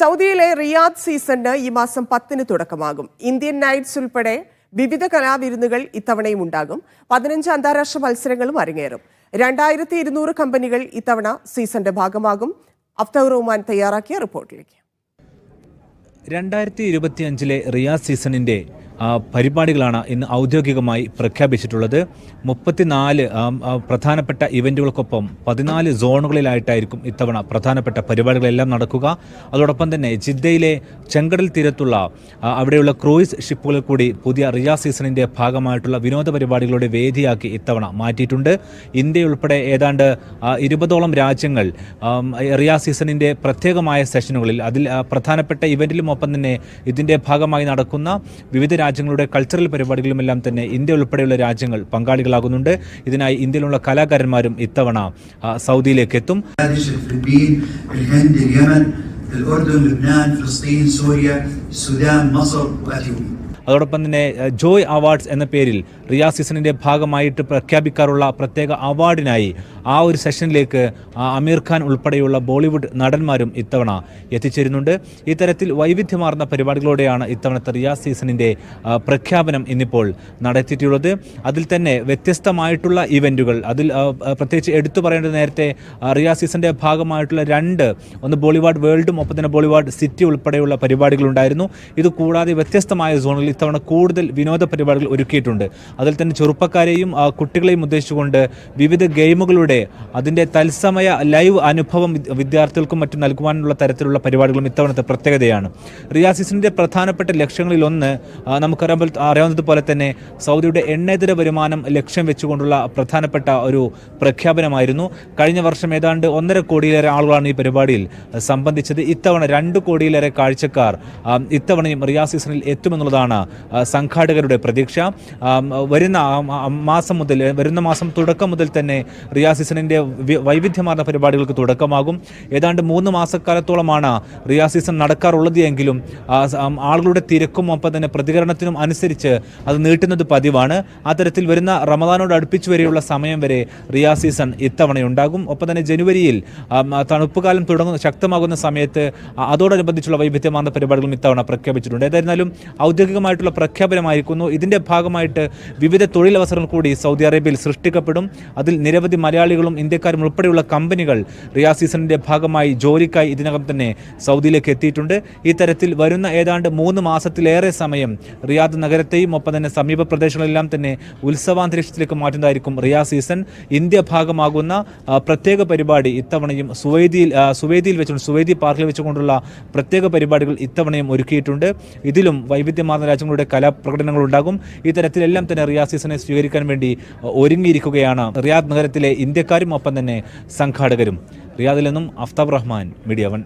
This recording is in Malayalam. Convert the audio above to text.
സൗദിയിലെ റിയാദ് സീസണിന് ഈ മാസം പത്തിന് തുടക്കമാകും. ഇന്ത്യൻ നൈറ്റ്സ് ഉൾപ്പെടെ വിവിധ കലാവിരുന്നുകൾ ഇത്തവണയും ഉണ്ടാകും. പതിനഞ്ച് അന്താരാഷ്ട്ര മത്സരങ്ങളും അരങ്ങേറും. രണ്ടായിരത്തി ഇരുന്നൂറ് കമ്പനികൾ ഇത്തവണ സീസണിന്റെ ഭാഗമാകും. അഫ്തർ റഹ്മാൻ തയ്യാറാക്കിയ റിപ്പോർട്ടിലേക്ക്. രണ്ടായിരത്തി ഇരുപത്തിയഞ്ചിലെ റിയാദ് സീസണിന്റെ ആ, പരിപാടികളാണ് ഇന്ന് ഔദ്യോഗികമായി പ്രഖ്യാപിച്ചിട്ടുള്ളത്. മുപ്പത്തിനാല് പ്രധാനപ്പെട്ട ഇവന്റുകൾക്കൊപ്പം പതിനാല് സോണുകളിലായിട്ടായിരിക്കും ഇത്തവണ പ്രധാനപ്പെട്ട പരിപാടികളെല്ലാം നടക്കുക. അതോടൊപ്പം തന്നെ ജിദ്ദയിലെ ചെങ്കടൽ തീരത്തുള്ള അവിടെയുള്ള ക്രൂയിസ് ഷിപ്പുകളിൽ കൂടി പുതിയ റിയാ സീസണിന്റെ ഭാഗമായിട്ടുള്ള വിനോദ പരിപാടികളുടെ വേദിയാക്കി ഇത്തവണ മാറ്റിയിട്ടുണ്ട്. ഇന്ത്യ ഉൾപ്പെടെ ഏതാണ്ട് ഇരുപതോളം രാജ്യങ്ങൾ റിയാ സീസണിന്റെ പ്രത്യേകമായ സെഷനുകളിൽ അതിൽ പ്രധാനപ്പെട്ട ഇവന്റിലും ഒപ്പം തന്നെ ഇതിന്റെ ഭാഗമായി നടക്കുന്ന വിവിധ രാജ്യങ്ങളുടെ കൾച്ചറൽ പരിപാടികളുമെല്ലാം തന്നെ ഇന്ത്യ ഉൾപ്പെടെയുള്ള രാജ്യങ്ങൾ പങ്കാളികളാകുന്നുണ്ട് ഇതിനായി ഇന്ത്യയിലുള്ള കലാകാരന്മാരും ഇത്തവണ ആ, സൗദിയിലേക്ക് എത്തും بنغلاديش الفلبين الهند اليمن الأردن لبنان فلسطين سوريا السودان مصر وأثيوبيا അതോടൊപ്പം തന്നെ ജോയ് അവാർഡ്സ് എന്ന പേരിൽ റിയാ സീസണിന്റെ ഭാഗമായിട്ട് പ്രഖ്യാപിക്കാറുള്ള പ്രത്യേക അവാർഡിനായി ആ ഒരു സെഷനിലേക്ക് അമീർ ഖാൻ ഉൾപ്പെടെയുള്ള ബോളിവുഡ് നടന്മാരും ഇത്തവണ എത്തിച്ചേരുന്നുണ്ട്. ഇത്തരത്തിൽ വൈവിധ്യമാർന്ന പരിപാടികളോടെയാണ് ഇത്തവണത്തെ റിയാ സീസണിന്റെ പ്രഖ്യാപനം ഇന്നിപ്പോൾ നടത്തിയിട്ടുള്ളത്. അതിൽ തന്നെ വ്യത്യസ്തമായിട്ടുള്ള ഇവന്റുകൾ അതിൽ പ്രത്യേകിച്ച് എടുത്തു പറയേണ്ടത് നേരത്തെ റിയാ സീസണിന്റെ ഭാഗമായിട്ടുള്ള രണ്ട് ഒന്ന് ബോളിവുഡ് വേൾഡും ഒപ്പം തന്നെ ബോളിവുഡ് സിറ്റി ഉൾപ്പെടെയുള്ള പരിപാടികളുണ്ടായിരുന്നു. ഇത് കൂടാതെ വ്യത്യസ്തമായ സോണുകളിൽ ഇത്തവണ കൂടുതൽ വിനോദ പരിപാടികൾ ഒരുക്കിയിട്ടുണ്ട്. അതിൽ തന്നെ ചെറുപ്പക്കാരെയും കുട്ടികളെയും ഉദ്ദേശിച്ചുകൊണ്ട് വിവിധ ഗെയിമുകളുടെ അതിന്റെ തത്സമയ ലൈവ് അനുഭവം വിദ്യാർത്ഥികൾക്കും മറ്റും നൽകുവാനുള്ള തരത്തിലുള്ള പരിപാടികളും ഇത്തവണത്തെ പ്രത്യേകതയാണ്. റിയാസിസിന്റെ പ്രധാനപ്പെട്ട ലക്ഷ്യങ്ങളിലൊന്ന് ഒന്ന് നമുക്കറിയാൻ അറിയാവുന്നതുപോലെ തന്നെ സൗദിയുടെ എണ്ണേതര വരുമാനം ലക്ഷ്യം വെച്ചുകൊണ്ടുള്ള പ്രധാനപ്പെട്ട ഒരു പ്രഖ്യാപനമായിരുന്നു. കഴിഞ്ഞ വർഷം ഏതാണ്ട് ഒന്നര കോടിയിലേറെ ആളുകളാണ് ഈ പരിപാടിയിൽ സംബന്ധിച്ചത്. ഇത്തവണ രണ്ട് കോടിയിലേറെ കാഴ്ചക്കാർ ഇത്തവണയും റിയാസ് സീസണിൽ എത്തുമെന്നുള്ളതാണ് സംഘാടകരുടെ പ്രതീക്ഷ. വരുന്ന മാസം മുതൽ വരുന്ന മാസം തുടക്കം മുതൽ തന്നെ റിയാസ് സീസണിന്റെ വൈവിധ്യമാർന്ന പരിപാടികൾക്ക് തുടക്കമാകും. ഏതാണ്ട് മൂന്ന് മാസക്കാലത്തോളമാണ് റിയാസ് സീസൺ നടക്കാറുള്ളത് എങ്കിലും ആളുകളുടെ തിരക്കും ഒപ്പം തന്നെ പ്രതികരണത്തിനും അനുസരിച്ച് അത് നീട്ടുന്നത് പതിവാണ്. അത്തരത്തിൽ വരുന്ന റമദാനോട് അടുപ്പിച്ചു വരെയുള്ള സമയം വരെ റിയാ സീസൺ ഇത്തവണയുണ്ടാകും. ഒപ്പം തന്നെ ജനുവരിയിൽ തണുപ്പ് കാലം തുടങ്ങുന്ന ശക്തമാകുന്ന സമയത്ത് അതോടനുബന്ധിച്ചുള്ള വൈവിധ്യമാർന്ന പരിപാടികളും ഇത്തവണ പ്രഖ്യാപിച്ചിട്ടുണ്ട്. ഏതായിരുന്നാലും ഔദ്യോഗികമായിട്ടുള്ള പ്രഖ്യാപനമായിരിക്കുന്നു. ഇതിന്റെ ഭാഗമായിട്ട് വിവിധ തൊഴിലവസരങ്ങൾ കൂടി സൗദി അറേബ്യയിൽ സൃഷ്ടിക്കപ്പെടും. അതിൽ നിരവധി മലയാളികളും ഇന്ത്യക്കാരും ഉൾപ്പെടെയുള്ള കമ്പനികൾ റിയാ സീസണിന്റെ ഭാഗമായി ജോലിക്കായി ഇതിനകം തന്നെ സൗദിയിലേക്ക് എത്തിയിട്ടുണ്ട്. ഈ തരത്തിൽ വരുന്ന ഏതാണ്ട് മൂന്ന് മാസത്തിലേറെ സമയം റിയാദ് നഗരത്തെയും ഒപ്പം തന്നെ സമീപ പ്രദേശങ്ങളെല്ലാം തന്നെ ഉത്സവാന്തരീക്ഷത്തിലേക്ക് മാറ്റുന്നതായിരിക്കും റിയാ സീസൺ. ഇന്ത്യ ഭാഗമാകുന്ന പ്രത്യേക പരിപാടി ഇത്തവണയും സുവേദിയിൽ സുവേദിയിൽ വെച്ചുകൊണ്ട് സുവേദി പാർക്കിൽ വെച്ചുകൊണ്ടുള്ള പ്രത്യേക പരിപാടികൾ ഇത്തവണയും ഒരുക്കിയിട്ടുണ്ട്. ഇതിലും വൈവിധ്യമാർന്ന രാജ്യങ്ങളുടെ കലാപ്രകടനങ്ങൾ ഉണ്ടാകും ഇത്തരത്തിലെല്ലാം തരത്തിലെല്ലാം തന്നെ റിയാസ് സീസണെ സ്വീകരിക്കാൻ വേണ്ടി ഒരുങ്ങിയിരിക്കുകയാണ് റിയാദ് നഗരത്തിലെ ഇന്ത്യക്കാരും ഒപ്പം തന്നെ സംഘാടകരും. റിയാദിൽ നിന്നും അഫ്താബ് റഹ്മാൻ മീഡിയ വൺ.